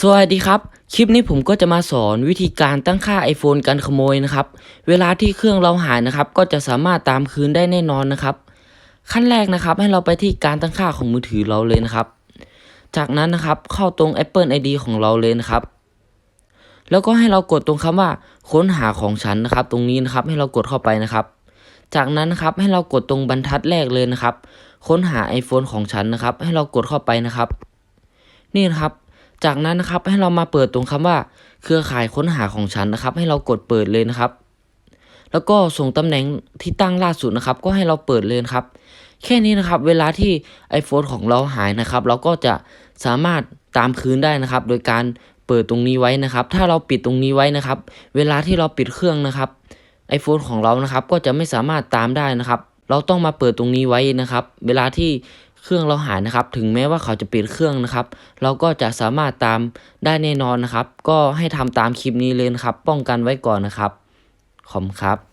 สวัสดีครับ คลิปนี้ผมก็จะมาสอนวิธีการตั้งค่า iPhone กันขโมยนะครับ เวลาที่เครื่องเราหายนะครับ ก็จะสามารถตามคืนได้แน่นอนนะครับ ขั้นแรกนะครับให้เราไปที่การตั้งค่าของมือถือเราเลยนะครับ จากนั้นนะครับเข้าตรง Apple ID ของเราเลยนะครับ แล้วก็ให้เรากดตรงคำว่าค้นหาของฉันนะครับ ตรงนี้นะครับให้เรากดเข้าไปนะครับ จากนั้นนะครับให้เรากดตรงบรรทัดแรกเลยนะครับ ค้นหา iPhone ของฉันนะครับ ให้เรากดเข้าไปนะครับ นี่นะครับ จากนั้นนะครับให้เรามาเปิดตรงคำว่า เครือข่ายค้นหาของฉันนะครับ ให้เรากดเปิดเลยนะครับ แล้วก็ส่งตำแหน่งที่ตั้งล่าสุดนะครับ ก็ให้เราเปิดเลยครับ แค่นี้นะครับ เวลาที่ iPhone ของเราหายนะครับ เราก็จะสามารถตามคืนได้นะครับ โดยการเปิดตรงนี้ไว้นะครับ ถ้าเราปิดตรงนี้ไว้นะครับ เวลาที่เราปิดเครื่องนะครับ iPhone ของเรานะครับ ก็จะไม่สามารถตามได้นะครับ เราต้องมาเปิดตรงนี้ไว้นะครับ เวลาที่ เครื่องเราหายนะครับ ถึงแม้ว่าเขาจะปิดเครื่องนะครับ เราก็จะสามารถตามได้แน่นอนนะครับ ก็ให้ทำตามคลิปนี้เลยนะครับ ป้องกันไว้ก่อนนะครับ ขอบคุณครับ